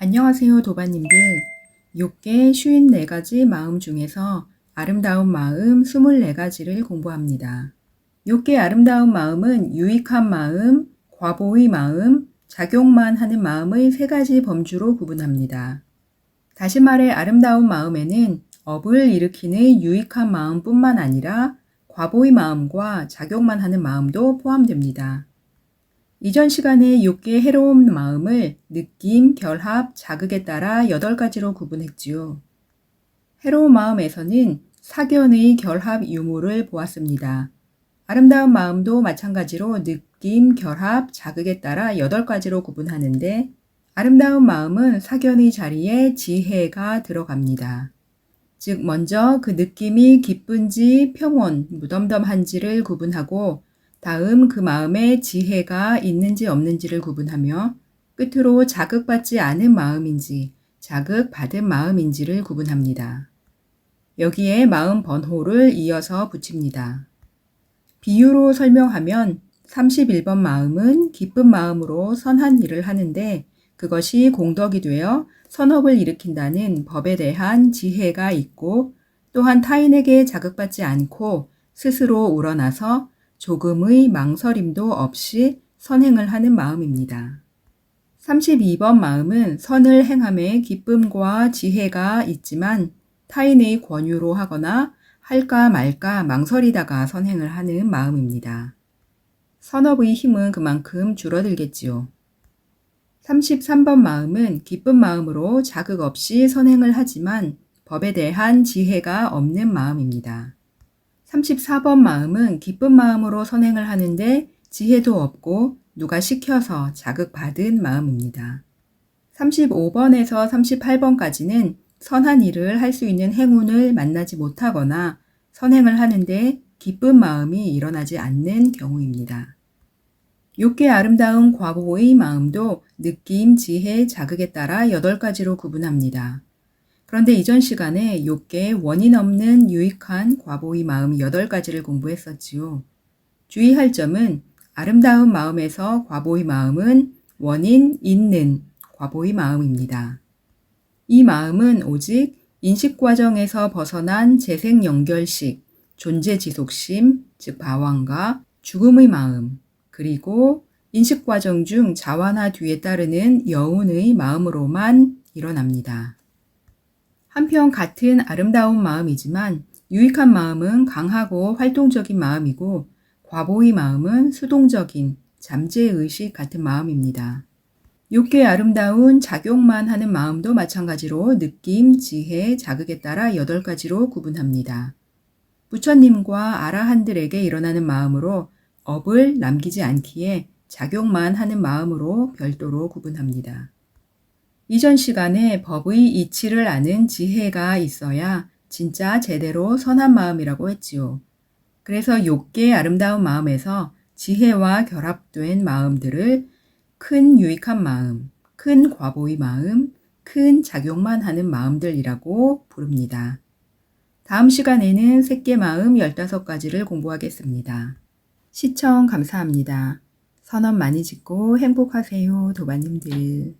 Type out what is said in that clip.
안녕하세요 도반님들. 욕계 54가지 마음 중에서 아름다운 마음 24가지를 공부합니다. 욕계 아름다운 마음은 유익한 마음, 과보의 마음, 작용만 하는 마음의 세 가지 범주로 구분합니다. 다시 말해 아름다운 마음에는 업을 일으키는 유익한 마음뿐만 아니라 과보의 마음과 작용만 하는 마음도 포함됩니다. 이전 시간에 6개의 해로운 마음을 느낌, 결합, 자극에 따라 8가지로 구분했지요. 해로운 마음에서는 사견의 결합 유무를 보았습니다. 아름다운 마음도 마찬가지로 느낌, 결합, 자극에 따라 8가지로 구분하는데 아름다운 마음은 사견의 자리에 지혜가 들어갑니다. 즉 먼저 그 느낌이 기쁜지 평온, 무덤덤한지를 구분하고 다음 그 마음에 지혜가 있는지 없는지를 구분하며 끝으로 자극받지 않은 마음인지 자극받은 마음인지를 구분합니다. 여기에 마음 번호를 이어서 붙입니다. 비유로 설명하면 31번 마음은 기쁜 마음으로 선한 일을 하는데 그것이 공덕이 되어 선업을 일으킨다는 법에 대한 지혜가 있고 또한 타인에게 자극받지 않고 스스로 우러나서 조금의 망설임도 없이 선행을 하는 마음입니다. 32번 마음은 선을 행함에 기쁨과 지혜가 있지만 타인의 권유로 하거나 할까 말까 망설이다가 선행을 하는 마음입니다. 선업의 힘은 그만큼 줄어들겠지요. 33번 마음은 기쁜 마음으로 자극 없이 선행을 하지만 법에 대한 지혜가 없는 마음입니다. 34번 마음은 기쁜 마음으로 선행을 하는데 지혜도 없고 누가 시켜서 자극받은 마음입니다. 35번에서 38번까지는 선한 일을 할 수 있는 행운을 만나지 못하거나 선행을 하는데 기쁜 마음이 일어나지 않는 경우입니다. 욕계 아름다운 과보의 마음도 느낌, 지혜, 자극에 따라 8가지로 구분합니다. 그런데 이전 시간에 욕계 원인 없는 유익한 과보의 마음 8가지를 공부했었지요. 주의할 점은 아름다운 마음에서 과보의 마음은 원인 있는 과보의 마음입니다. 이 마음은 오직 인식 과정에서 벗어난 재생 연결식, 존재 지속심, 즉 바왕과 죽음의 마음, 그리고 인식 과정 중 자완화 뒤에 따르는 여운의 마음으로만 일어납니다. 한편 같은 아름다운 마음이지만 유익한 마음은 강하고 활동적인 마음이고 과보의 마음은 수동적인 잠재의식 같은 마음입니다. 욕계 아름다운 작용만 하는 마음도 마찬가지로 느낌, 지혜, 자극에 따라 8가지로 구분합니다. 부처님과 아라한들에게 일어나는 마음으로 업을 남기지 않기에 작용만 하는 마음으로 별도로 구분합니다. 이전 시간에 법의 이치를 아는 지혜가 있어야 진짜 제대로 선한 마음이라고 했지요. 그래서 욕계 아름다운 마음에서 지혜와 결합된 마음들을 큰 유익한 마음, 큰 과보의 마음, 큰 작용만 하는 마음들이라고 부릅니다. 다음 시간에는 새끼 마음 15가지를 공부하겠습니다. 시청 감사합니다. 선언 많이 짓고 행복하세요, 도반님들.